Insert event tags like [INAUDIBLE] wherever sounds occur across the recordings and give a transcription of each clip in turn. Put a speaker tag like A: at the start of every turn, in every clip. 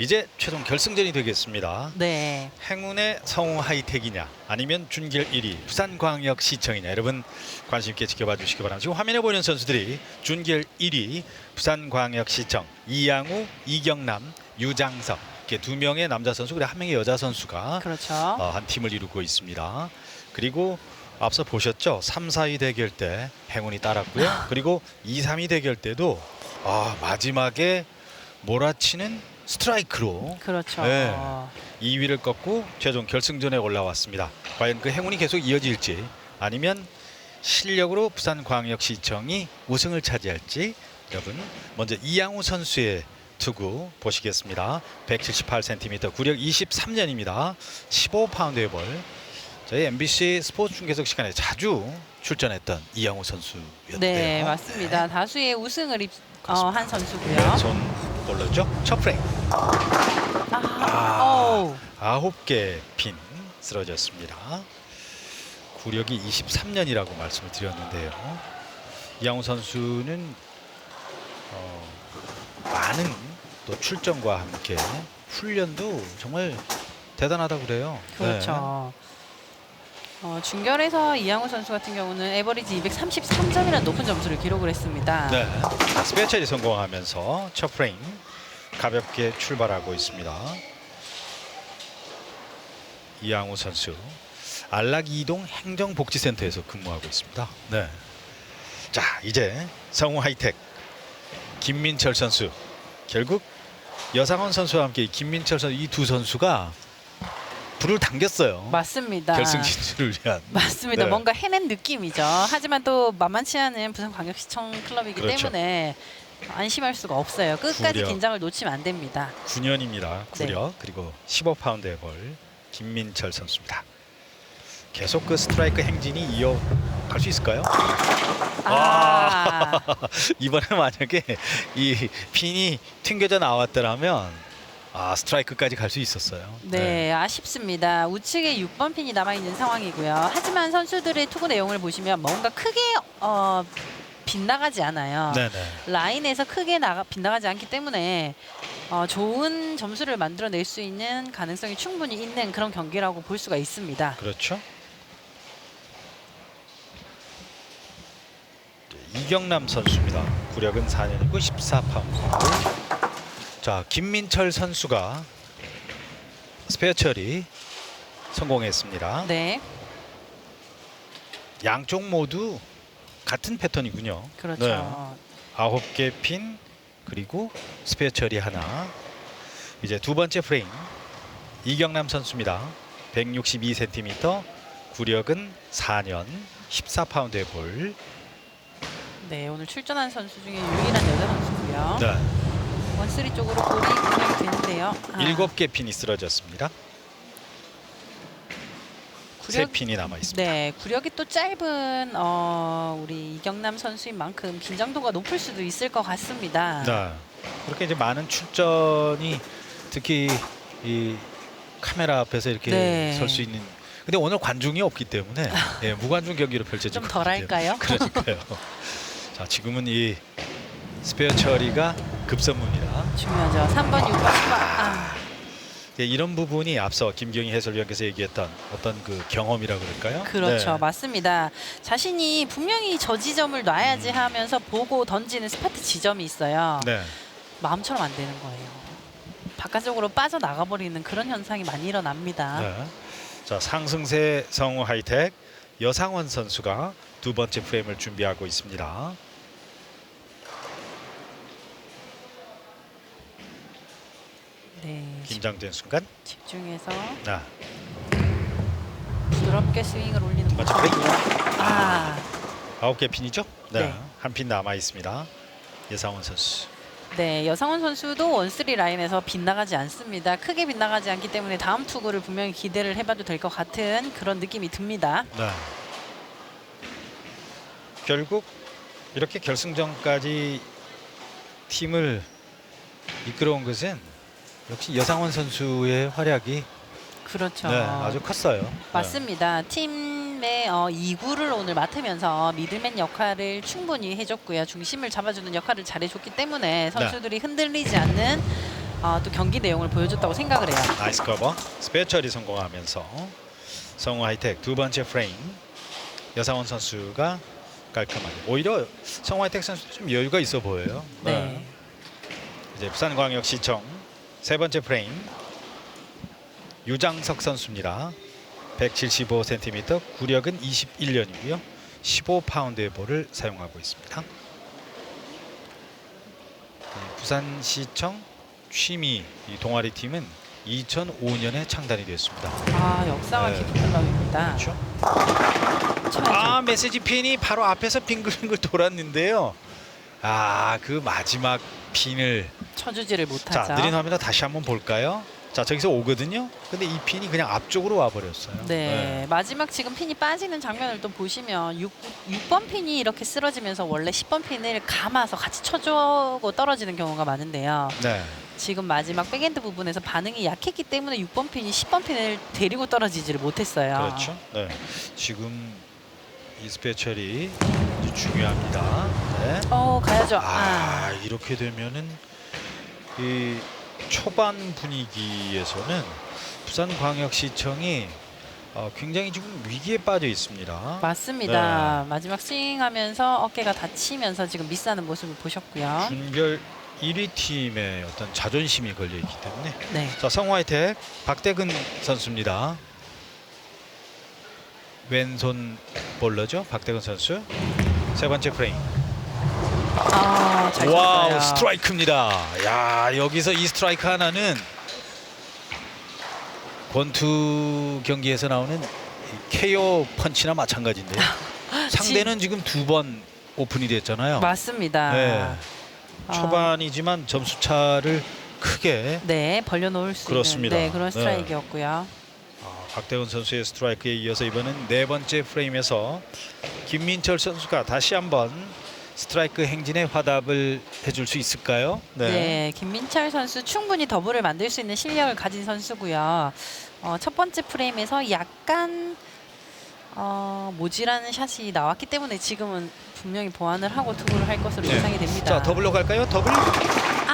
A: 이제 최종 결승전이 되겠습니다.
B: 네.
A: 행운의 성우 하이텍이냐 아니면 준결 1위 부산광역시청이냐 여러분 관심 있게 지켜봐 주시기 바랍니다. 지금 화면에 보이는 선수들이 준결 1위 부산광역시청 이양우, 이경남, 유장석 이렇게 두 명의 남자 선수 그리고 한 명의 여자 선수가
B: 그렇죠.
A: 어, 한 팀을 이루고 있습니다. 그리고 앞서 보셨죠? 3, 4위 대결 때 행운이 따랐고요. 그리고 2, 3위 대결 때도 아, 마지막에 몰아치는 스트라이크로
B: 그렇죠.
A: 네. 2위를 꺾고 최종 결승전에 올라왔습니다. 과연 그 행운이 계속 이어질지 아니면 실력으로 부산광역시청이 우승을 차지할지 여러분 먼저 이양우 선수의 투구 보시겠습니다. 178cm, 구력 23년입니다. 15파운드의 볼. 저희 MBC 스포츠 중계석 시간에 자주 출전했던 이양우 선수였는데요.
B: 네, 맞습니다. 다수의 우승을 입, 어, 한 선수고요.
A: 네, 손 올렸죠? 첫 프레임.
B: 아, 어우.
A: 아홉 개 핀 쓰러졌습니다. 구력이 23년이라고 말씀을 드렸는데요. 이양호 선수는 어, 많은 또 출전과 함께 훈련도 정말 대단하다고 그래요.
B: 그렇죠. 어, 준결에서 이양호 선수 같은 경우는 에버리지 233점이라는 높은 점수를 기록을 했습니다.
A: 네. 네. 스페셜이 성공하면서 첫 프레임 가볍게 출발하고 있습니다. 이양호 선수 안락 이동 행정복지센터에서 근무하고 있습니다. 네. 자 이제 성우 하이텍 김민철 선수 결국 여상원 선수와 함께 이 김민철 선수 이 두 선수가 불을 당겼어요.
B: 맞습니다.
A: 결승 진출을 위한.
B: 맞습니다.
A: 네.
B: 뭔가 해낸 느낌이죠. 하지만 또 만만치 않은 부산광역시청 클럽이기
A: 그렇죠.
B: 때문에 안심할 수가 없어요. 끝까지
A: 구려.
B: 긴장을 놓치면 안 됩니다.
A: 9년입니다.
B: 네.
A: 구려 그리고 15파운드의 볼 김민철 선수입니다. 계속 그 스트라이크 행진이 이어갈 수 있을까요?
B: 아, [LAUGHS]
A: 이번에 만약에 이 핀이 튕겨져 나왔더라면 아 스트라이크까지 갈 수 있었어요.
B: 네, 아쉽습니다. 우측에 6번 핀이 남아 있는 상황이고요. 하지만 선수들의 투구 내용을 보시면 뭔가 크게 어, 빗나가지 않아요.
A: 네, 네.
B: 라인에서 크게 나가 빗나가지 않기 때문에 어, 좋은 점수를 만들어낼 수 있는 가능성이 충분히 있는 그런 경기라고 볼 수가 있습니다.
A: 그렇죠. 네, 이경남 선수입니다. 구력은 4년이고 14파운드. 자, 김민철 선수가 스페어 처리 성공했습니다.
B: 네,
A: 양쪽 모두 같은 패턴이군요.
B: 그렇죠.
A: 네. 아홉 개 핀 그리고 스페어 처리 하나. 이제 두 번째 프레임 이경남 선수입니다. 162cm, 구력은 4년, 14파운드의 볼.
B: 네, 오늘 출전한 선수 중에 유일한 여자 선수고요.
A: 네.
B: 원쓰리 쪽으로 볼이 분명히 되는데요. 아,
A: 일곱 개 핀이 쓰러졌습니다. 세
B: 구력-
A: 핀이 남아 있습니다.
B: 네, 구력이 또 짧은 어, 우리 이경남 선수인 만큼 긴장도가 높을 수도 있을 것 같습니다.
A: 네. 그렇게 이제 많은 출전이 특히 이 카메라 앞에서 이렇게
B: 네.
A: 설 수 있는. 근데 오늘 관중이 없기 때문에 예, [LAUGHS] 무관중 경기로 펼쳐지고
B: 좀
A: 있기
B: 덜할까요?
A: 때문에 그러니까요. [LAUGHS] 자 지금은 이 스페어 처리가 급선무입니다.
B: 중요하죠. 3번, 6번, 10번. 아,
A: 예, 이런 부분이 앞서 김경희 해설위원께서 얘기했던 어떤 그 경험이라 그럴까요?
B: 그렇죠.
A: 네.
B: 맞습니다. 자신이 분명히 저 지점을 놔야지 하면서 보고 던지는 스파트 지점이 있어요.
A: 네.
B: 마음처럼 안 되는 거예요. 바깥쪽으로 빠져나가 버리는 그런 현상이 많이 일어납니다.
A: 네. 자 상승세 성우 하이텍 여상원 선수가 두 번째 프레임을 준비하고 있습니다.
B: 네,
A: 긴장된 순간.
B: 집중해서
A: 자,
B: 부드럽게 스윙을 올리는
A: 프레임.
B: 모습이고요. 아,
A: 아홉 개 핀이죠? 네.
B: 네.
A: 한 핀 남아 있습니다. 여상원 선수.
B: 네, 여상원 선수도 원쓰리 라인에서 빗나가지 않습니다. 크게 빗나가지 않기 때문에 다음 투구를 분명히 기대를 해봐도 될 것 같은 그런 느낌이 듭니다.
A: 네. 결국 이렇게 결승전까지 팀을 이끌어온 것은 역시 여상원 선수의 활약이
B: 그렇죠.
A: 네, 아주 컸어요. 네.
B: 맞습니다. 팀의 어, 2구를 오늘 맡으면서 미들맨 역할을 충분히 해줬고요. 중심을 잡아주는 역할을 잘해줬기 때문에 선수들이 흔들리지 않는 아, 또 경기 내용을 보여줬다고 생각을 해요.
A: 나이스 커버. 스페셜이 성공하면서 성우 하이텍 두 번째 프레임. 여상원 선수가 깔끔하게. 오히려 성우 하이텍 선수 좀 여유가 있어 보여요.
B: 네.
A: 이제 부산광역시청 세 번째 프레임. 유장석 선수입니다. 175cm, 구력은 21년이고요. 15파운드의 볼을 사용하고 있습니다. 네, 부산시청 취미 이 동아리 팀은 2005년에 창단이 됐습니다.
B: 아, 역사가
A: 네.
B: 깊은 클럽입니다.
A: 그렇죠? 아 메시지 핀이 바로 앞에서 빙글빙글 돌았는데요. 아 그 마지막 핀을
B: 쳐주지를 못하죠.
A: 자 느린 화면으로 다시 한번 볼까요? 자 저기서 오거든요. 근데 이 핀이 그냥 앞쪽으로 와 버렸어요.
B: 네, 마지막 지금 핀이 빠지는 장면을 또 보시면 6, 6번 핀이 이렇게 쓰러지면서 원래 10번 핀을 감아서 같이 쳐주고 떨어지는 경우가 많은데요.
A: 네.
B: 지금 마지막 백엔드 부분에서 반응이 약했기 때문에 6번 핀이 10번 핀을 데리고 떨어지지를 못했어요.
A: 그렇죠. 네. 지금 이 스페셜이 아주 중요합니다. 네.
B: 어, 가야죠.
A: 아
B: 아,
A: 이렇게 되면은 이 초반 분위기에서는 부산광역시청이 어, 굉장히 지금 위기에 빠져 있습니다.
B: 맞습니다.
A: 네.
B: 마지막 스윙하면서 어깨가 다치면서 지금 미스하는 모습을 보셨고요.
A: 준결 1위 팀의 어떤 자존심이 걸려 있기 때문에
B: 네.
A: 자 성화이텍 박대근 선수입니다. 왼손 볼러죠 박대근 선수 세 번째 프레임
B: 아, 잘
A: 와우. 스트라이크입니다. 야 여기서 이 스트라이크 하나는 권투 경기에서 나오는 이 KO 펀치나 마찬가지인데요. [LAUGHS] 상대는 지금 두 번 오픈이 됐잖아요.
B: 맞습니다.
A: 네.
B: 아.
A: 초반이지만 점수 차를 크게
B: 네, 벌려놓을 수
A: 그렇습니다.
B: 있는 네, 그런
A: 네.
B: 스트라이크였고요.
A: 아, 박대원 선수의 스트라이크에 이어서 이번엔 네 번째 프레임에서 김민철 선수가 다시 한번 스트라이크 행진에 화답을 해줄 수 있을까요?
B: 네. 김민철 선수 충분히 더블을 만들 수 있는 실력을 가진 선수고요. 어, 첫 번째 프레임에서 약간 어, 모질한 샷이 나왔기 때문에 지금은 분명히 보완을 하고 투구를 할 것으로
A: 네.
B: 예상이 됩니다.
A: 자 더블로 갈까요? 더블?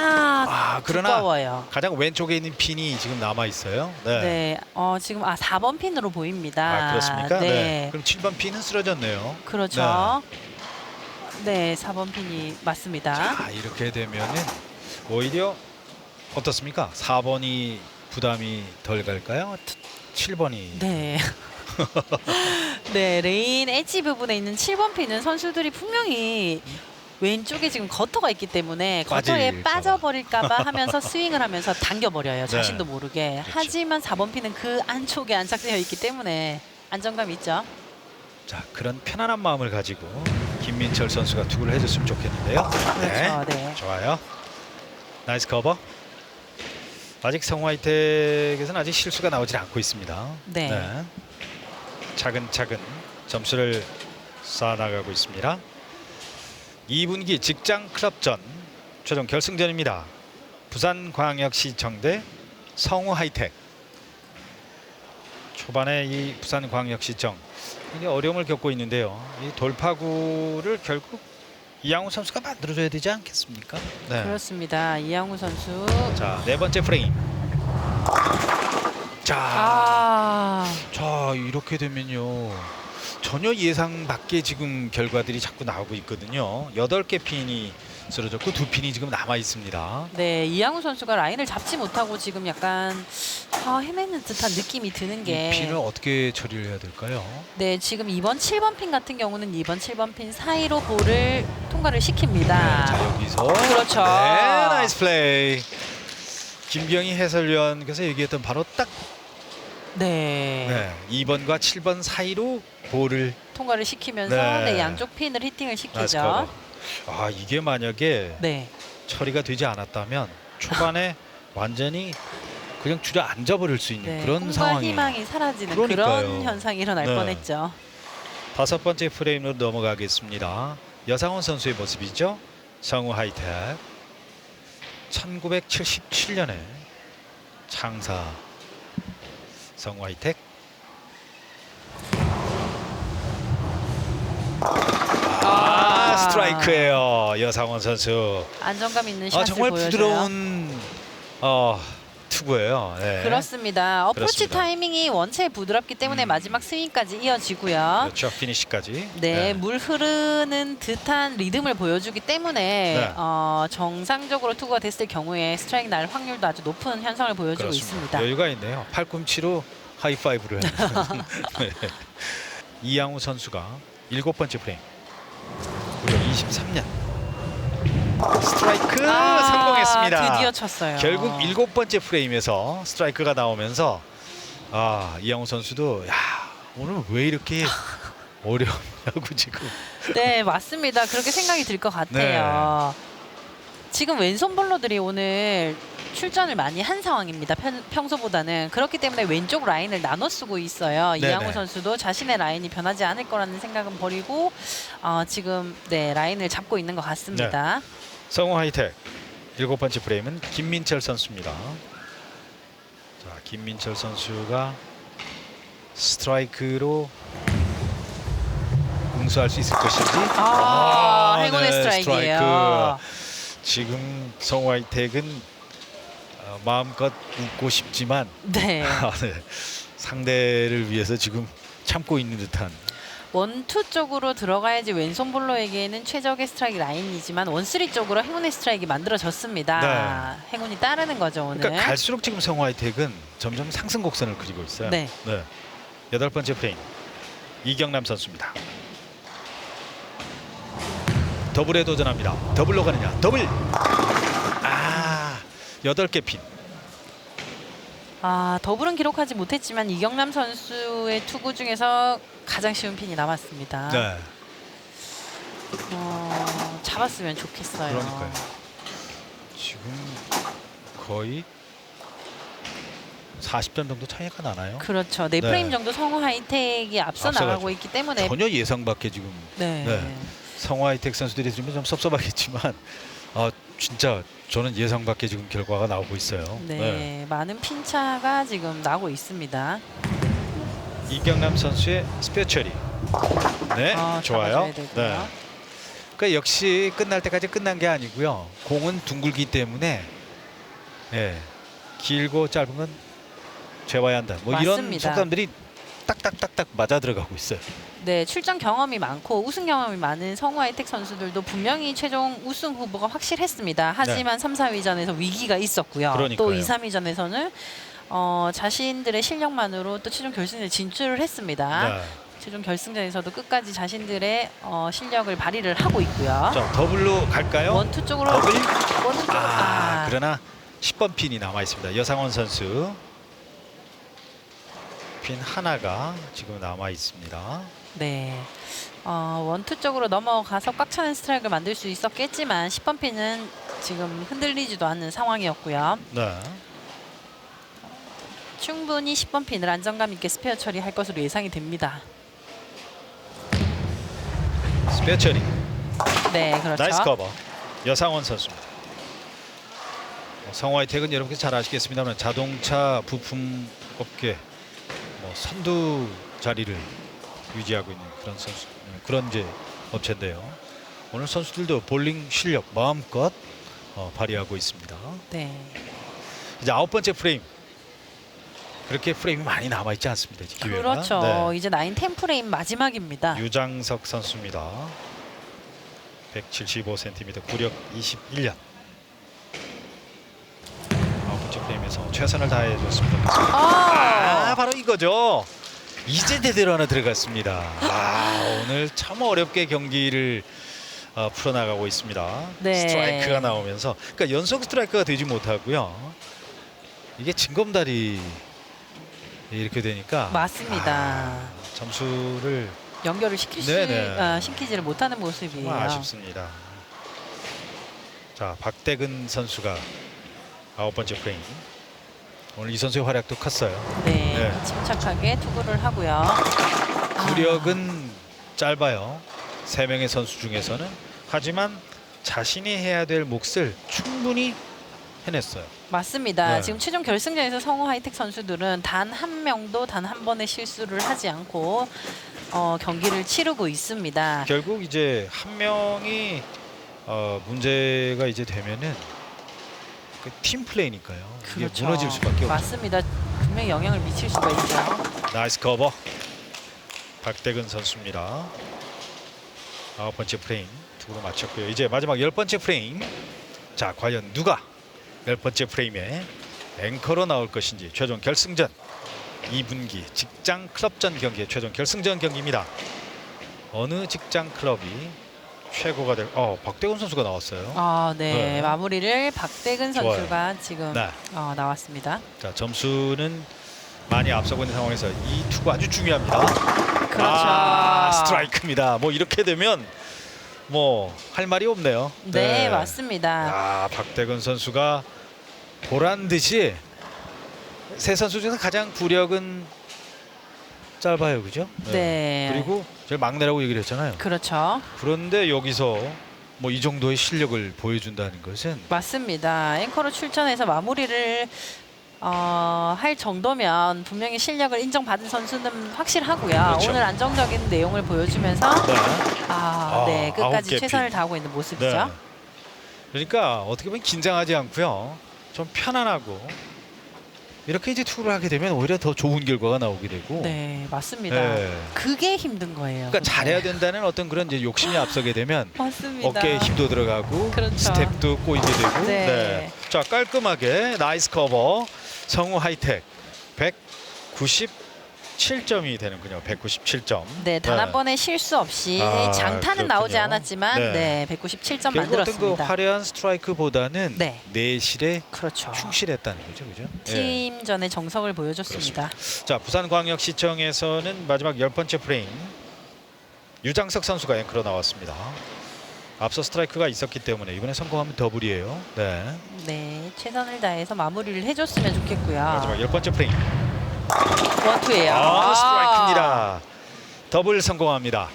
B: 아,
A: 아 그러나
B: 두꺼워요.
A: 가장 왼쪽에 있는 핀이 지금 남아 있어요. 네.
B: 네, 어, 지금 아 4번 핀으로 보입니다.
A: 아 그렇습니까?
B: 네,
A: 그럼 7번 핀은 쓰러졌네요.
B: 그렇죠. 네, 4번 핀이 맞습니다.
A: 자 이렇게 되면은 오히려 어떻습니까? 4번이 부담이 덜 갈까요? 7번이
B: 네. [LAUGHS] 네, 레인 엣지 부분에 있는 7번 핀은 선수들이 분명히 왼쪽에 지금 거터가 있기 때문에 거터에
A: 빠질까 봐.
B: 빠져버릴까봐 [LAUGHS] 하면서 스윙을 하면서 당겨버려요.
A: 네.
B: 자신도 모르게.
A: 그렇죠.
B: 하지만 4번 핀은 그 안쪽에 안착되어 있기 때문에 안정감 있죠.
A: 자 그런 편안한 마음을 가지고 김민철 선수가 투구를 해줬으면 좋겠는데요.
B: 그렇죠. 네.
A: 좋아요. 나이스 커버. 아직 성화이텍에서는 아직 실수가 나오질 않고 있습니다.
B: 네.
A: 차근차근 점수를 쌓아나가고 있습니다. 2분기 직장 클럽전 최종 결승전입니다. 부산광역시청 대 성우 하이텍. 초반에 이 부산광역시청 이게 어려움을 겪고 있는데요. 이 돌파구를 결국 이양우 선수가 만들어줘야 되지 않겠습니까? 네.
B: 그렇습니다. 이양우 선수.
A: 자, 네 번째 프레임. 자,
B: 아,
A: 자 이렇게 되면요 전혀 예상 밖의 지금 결과들이 자꾸 나오고 있거든요. 여덟 개 핀이 쓰러졌고 두 핀이 지금 남아 있습니다.
B: 네, 이양우 선수가 라인을 잡지 못하고 지금 약간 아, 헤매는 듯한 느낌이 드는
A: 이
B: 게
A: 핀을 어떻게 처리를 해야 될까요?
B: 네, 지금 2번 7번 핀 같은 경우는 2번 7번 핀 사이로 볼을 통과를 시킵니다.
A: 자 여기서
B: 그렇죠.
A: 네, 나이스 플레이. 김병희 해설위원께서 얘기했던 바로 딱
B: 네.
A: 네, 2번과 7번 사이로 볼을
B: 통과를 시키면서
A: 네.
B: 네. 양쪽 핀을 히팅을
A: 나이스
B: 시키죠.
A: 커버. 아 이게 만약에
B: 네.
A: 처리가 되지 않았다면 초반에 [LAUGHS] 완전히 그냥 주저 앉아 버릴 수 있는
B: 네.
A: 그런
B: 꿈과
A: 상황이
B: 희망이 사라지는
A: 그러니까요.
B: 그런 현상이 일어날
A: 네.
B: 뻔했죠.
A: 다섯 번째 프레임으로 넘어가겠습니다. 여상원 선수의 모습이죠. 성우 하이텍 1977년에 창사 하이텍 아,
B: 아.
A: 스트라이크예요 여상원 선수
B: 안정감 있는
A: 아
B: 샷을
A: 정말
B: 보여줘요.
A: 부드러운 어, 투구예요. 네.
B: 그렇습니다. 어프로치
A: 그렇습니다.
B: 타이밍이 원체 부드럽기 때문에
A: 음.
B: 마지막 스윙까지 이어지고요.
A: 그렇죠. 피니시까지.
B: 네, 물 흐르는 듯한 리듬을 보여주기 때문에
A: 네.
B: 어, 정상적으로 투구가 됐을 경우에 스트라이크 날 확률도 아주 높은 현상을 보여주고
A: 그렇습니다.
B: 있습니다.
A: 여유가 있네요. 팔꿈치로 하이파이브를 [LAUGHS] 네. 이양우 선수가 일곱 번째 프레임. 무려 23년 스트라이크
B: 아,
A: 성공했습니다.
B: 드디어 쳤어요.
A: 결국 일곱 번째 프레임에서 스트라이크가 나오면서 아 이양우 선수도 야 오늘 왜 이렇게 [LAUGHS] 어려우냐고 지금
B: 네, 맞습니다. 그렇게 생각이 들 것 같아요.
A: 네.
B: 지금 왼손 볼러들이 오늘 출전을 많이 한 상황입니다. 편- 평소보다는 그렇기 때문에 왼쪽 라인을 나눠 쓰고 있어요.
A: 네네.
B: 이양호 선수도 자신의 라인이 변하지 않을 거라는 생각은 버리고 어, 지금 네 라인을 잡고 있는 것 같습니다.
A: 성우 하이텍 일곱 번째 프레임은 김민철 선수입니다. 자 김민철 선수가 스트라이크로 응수할 수 있을 것인지
B: 아,
A: 아,
B: 행운의
A: 네,
B: 스트라이크예요.
A: 지금 성우 하이텍은 어, 마음껏 웃고 싶지만
B: 네. [LAUGHS]
A: 아, 네. 상대를 위해서 지금 참고 있는 듯한
B: 원투 쪽으로 들어가야지 왼손 볼러에게는 최적의 스트라이크 라인이지만 원쓰리 쪽으로 행운의 스트라이크 만들어졌습니다. 행운이 따르는 거죠 오늘.
A: 그러니까 갈수록 지금 성우 하이텍은 점점 상승 곡선을 그리고 있어요.
B: 네.
A: 여덟 번째 프레임 이경남 선수입니다. 더블에 도전합니다. 더블로 가느냐? 더블. 아 여덟 개 핀.
B: 아 더블은 기록하지 못했지만 이경남 선수의 투구 중에서 가장 쉬운 핀이 남았습니다.
A: 네.
B: 어, 잡았으면 좋겠어요.
A: 그러니까요. 지금 거의 40점 정도 차이가 나나요?
B: 그렇죠. 네
A: 네.
B: 프레임 정도 성우 하이텍이 앞서
A: 앞서가죠.
B: 나가고 있기 때문에
A: 전혀 예상 밖에 지금
B: 네.
A: 네. 성우 하이텍 선수들이 들으면 좀 섭섭하겠지만 [LAUGHS] 아 진짜 저는 예상 밖에 지금 결과가 나오고 있어요.
B: 네, 많은 핀차가 지금 나고 있습니다.
A: 이경남 선수의 스페처리. 네,
B: 아,
A: 좋아요. 네. 그러니까 역시 끝날 때까지 끝난 게 아니고요. 공은 둥글기 때문에 예, 길고 짧은 건 재봐야 한다. 뭐 이런
B: 맞습니다.
A: 속담들이 딱딱딱딱 맞아 들어가고 있어요.
B: 네, 출전 경험이 많고 우승 경험이 많은 성우 하이텍 선수들도 분명히 최종 우승 후보가 확실했습니다. 하지만 3, 4위전에서 위기가 있었고요.
A: 네. 그러니까요.
B: 또 2, 3위전에서는 어, 자신들의 실력만으로 또 최종 결승에 진출을 했습니다.
A: 네.
B: 최종 결승전에서도 끝까지 자신들의 어, 실력을 발휘를 하고 있고요.
A: 자, 더블로 갈까요?
B: 원투 쪽으로
A: 더블.
B: 원투 쪽으로
A: 아,
B: 아,
A: 그러나 10번 핀이 남아 있습니다. 여상원 선수 핀 하나가 지금 남아 있습니다.
B: 네. 어, 원투 쪽으로 넘어가서 꽉 차는 스트라이크를 만들 수 있었겠지만 10번 핀은 지금 흔들리지도 않는 상황이었고요.
A: 네.
B: 충분히 10번 핀을 안정감 있게 스페어 처리할 것으로 예상이 됩니다.
A: 스페처리.
B: 네, 그렇죠.
A: 나이스 커버. 여상원 선수입니다. 뭐 성화의 택은 여러분께서 잘 아시겠습니다만 자동차 부품 업계 뭐 선두 자리를 유지하고 있는 그런 선수 음, 그런 이제 업체인데요. 오늘 선수들도 볼링 실력 마음껏 어, 발휘하고 있습니다.
B: 네.
A: 이제 아홉 번째 프레임. 그렇게 프레임이 많이 남아 있지 않습니다. 기회가.
B: 그렇죠.
A: 네.
B: 이제 나인 템 프레임 마지막입니다.
A: 유장석 선수입니다. 175cm, 구력 21년. 아홉 프레임에서 최선을 다해 줬습니다. 아,
B: 아,
A: 바로 이거죠. 이제 제대로 하나 들어갔습니다. 아, 오늘 참 어렵게 경기를 어, 풀어나가고 있습니다.
B: 네.
A: 스트라이크가 나오면서, 그러니까 연속 스트라이크가 되지 못하고요. 이게 징검다리 이렇게 되니까
B: 맞습니다.
A: 아, 점수를
B: 연결을
A: 네네.
B: 아, 시키지를 못하는 모습이에요.
A: 정말 아쉽습니다. 자 박대근 선수가 아홉 번째 프레임. 오늘 이 선수의 활약도 컸어요.
B: 네,
A: 네.
B: 침착하게 투구를 하고요. 아,
A: 구력은 짧아요. 세 명의 선수 중에서는 하지만 자신이 해야 될 몫을 충분히 해냈어요.
B: 맞습니다.
A: 네.
B: 지금 최종 결승전에서 성우 하이텍 선수들은 단 한 명도 단 한 번의 실수를 하지 않고 어, 경기를 치르고 있습니다.
A: 결국 이제 한 명이 어, 문제가 이제 되면은 그 팀 플레이니까요. 이게
B: 그렇죠.
A: 무너질 수밖에 없죠.
B: 맞습니다. 분명 히 영향을 미칠 수가 있죠.
A: 나이스 커버. 박대근 선수입니다. 아홉 번째 프레임 두로 맞췄고요. 이제 마지막 열 번째 프레임. 자, 과연 누가 열 번째 프레임에 앵커로 나올 것인지 최종 결승전 2분기 직장 클럽전 경기의 최종 결승전 경기입니다. 어느 직장 클럽이 최고가 될? 어, 박대근 선수가 나왔어요.
B: 아, 네.
A: 네.
B: 마무리를 박대근
A: 좋아요.
B: 선수가 지금
A: 네.
B: 어, 나왔습니다.
A: 자, 점수는 많이 앞서고 있는 상황에서 이 투구 아주 중요합니다.
B: 그렇죠.
A: 아, 스트라이크입니다. 뭐 이렇게 되면 뭐 할 말이 없네요.
B: 네, 맞습니다.
A: 아, 박대근 선수가 보란 듯이 세 선수 중에서 가장 구력은 짧아요, 그죠?
B: 네.
A: 그리고 제일 막내라고 얘기를 했잖아요.
B: 그렇죠.
A: 그런데 여기서 뭐 이 정도의 실력을 보여준다는 것은
B: 맞습니다. 앵커로 출전해서 마무리를 어, 할 정도면 분명히 실력을 인정받은 선수는 확실하고요.
A: 그렇죠.
B: 오늘 안정적인 내용을 보여주면서
A: 네.
B: 아,
A: 아,
B: 네,
A: 아홉
B: 끝까지
A: 개
B: 최선을
A: 핀.
B: 다하고 있는 모습이죠.
A: 네. 그러니까 어떻게 보면 긴장하지 않고요. 좀 편안하고 이렇게 이제 투구를 하게 되면 오히려 더 좋은 결과가 나오게 되고.
B: 네, 맞습니다.
A: 네.
B: 그게 힘든 거예요.
A: 그러니까
B: 근데.
A: 잘해야 된다는 어떤 그런 이제 욕심이 앞서게 되면 [LAUGHS]
B: 맞습니다.
A: 어깨에 힘도 들어가고
B: 그렇죠.
A: 스텝도 꼬이게 되고.
B: 네.
A: 자 깔끔하게 나이스 커버 성우 하이텍 197점이 되는군요. 197점.
B: 네, 단 한 번의 실수 없이
A: 아,
B: 장타는 나오지
A: 그렇군요.
B: 않았지만
A: 네.
B: 네, 197점
A: 결국 어떤 그
B: 만들었습니다.
A: 화려한 스트라이크보다는
B: 네.
A: 내실에
B: 그렇죠.
A: 충실했다는 거죠, 그죠? 예.
B: 팀전의 정석을 보여줬습니다.
A: 자 부산광역시청에서는 마지막 열 번째 프레임 유장석 선수가 앵커로 나왔습니다. 앞서 스트라이크가 있었기 때문에 이번에 성공하면 더블이에요. 네.
B: 네, 최선을 다해서 마무리를 해줬으면 좋겠고요.
A: 마지막 열 번째 프레임.
B: 원투예요.
A: 아, 스트라이크입니다. 더블 성공합니다.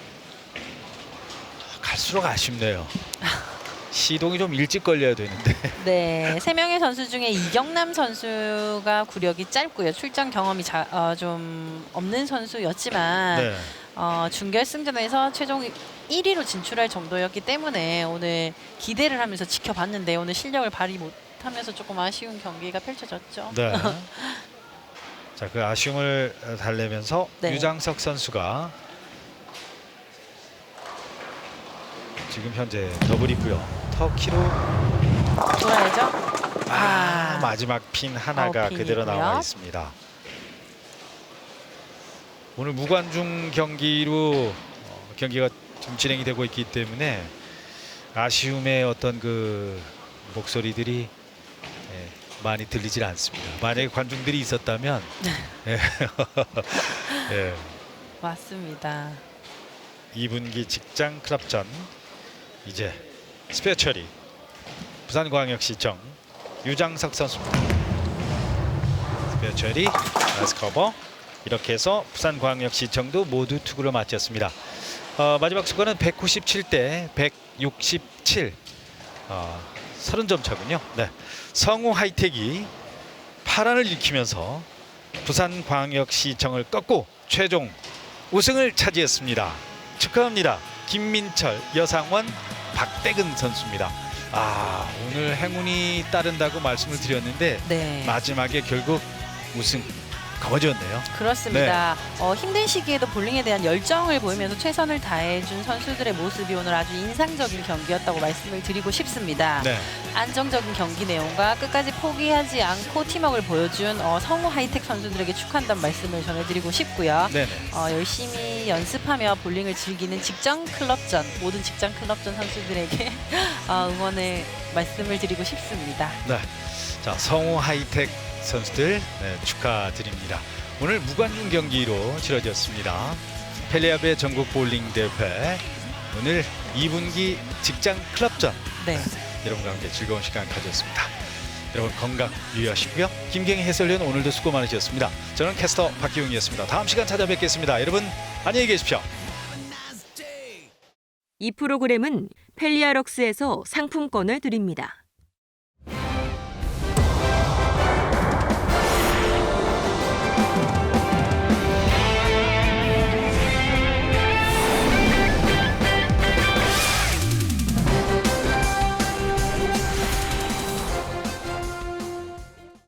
A: 갈수록 아쉽네요. [LAUGHS] 시동이 좀 일찍 걸려야 되는데.
B: 네, 세 명의 선수 중에 이경남 선수가 구력이 짧고요. 출전 경험이 자, 어, 좀 없는 선수였지만
A: 네.
B: 어, 준결승전에서 최종 1위로 진출할 정도였기 때문에 오늘 기대를 하면서 지켜봤는데 오늘 실력을 발휘 못하면서 조금 아쉬운 경기가 펼쳐졌죠.
A: 네. [LAUGHS] 자, 그 아쉬움을 달래면서
B: 네.
A: 유장석 선수가 지금 현재 더블이고요. 터키로
B: 돌아야죠.
A: 아,
B: 아.
A: 마지막 핀 하나가. 그대로 나와 있습니다. 오늘 무관중 경기로 어, 경기가 지금 진행이 되고 있기 때문에 아쉬움의 어떤 그 목소리들이 예, 많이 들리질 않습니다. 만약에 관중들이 있었다면 [LAUGHS] 예. [LAUGHS] 예,
B: 맞습니다.
A: 2분기 직장 클럽전 이제 스페어처리 부산광역시청 유장석 선수입니다. 스페어처리 나이스 커버 이렇게 해서 부산광역시청도 모두 투구를 마쳤습니다. 어, 마지막 스코어는 197대 167 어, 30점 차군요. 네. 성우 하이텍이 파란을 일으키면서 부산광역시청을 꺾고 최종 우승을 차지했습니다. 축하합니다. 김민철, 여상원, 박대근 선수입니다. 아 오늘 행운이 따른다고 말씀을 드렸는데
B: 네.
A: 마지막에 결국 우승 거머쥐었네요.
B: 그렇습니다.
A: 네.
B: 어, 힘든 시기에도 볼링에 대한 열정을 보이면서 최선을 다해준 선수들의 모습이 오늘 아주 인상적인 경기였다고 말씀을 드리고 싶습니다.
A: 네,
B: 안정적인 경기 내용과 끝까지 포기하지 않고 팀워크를 보여준 어, 성우 하이텍 선수들에게 축하한다는 말씀을 전해드리고 싶고요.
A: 네,
B: 어, 열심히 연습하며 볼링을 즐기는 직장 클럽전 모든 직장 클럽전 선수들에게 [LAUGHS] 어, 응원을 말씀을 드리고 싶습니다.
A: 네. 자 성우 하이텍 선수들 네, 축하드립니다. 오늘 무관중 경기로 치러졌습니다. 펠리아베 전국 볼링 대회 오늘 2분기 직장 클럽전
B: 네,
A: 여러분과 함께 즐거운 시간 가졌습니다. 여러분 건강 유의하시고요. 김경희 해설위원 오늘도 수고 많으셨습니다. 저는 캐스터 박기웅이었습니다. 다음 시간 찾아뵙겠습니다. 여러분 안녕히 계십시오.
C: 이 프로그램은 펠리아럭스에서 상품권을 드립니다.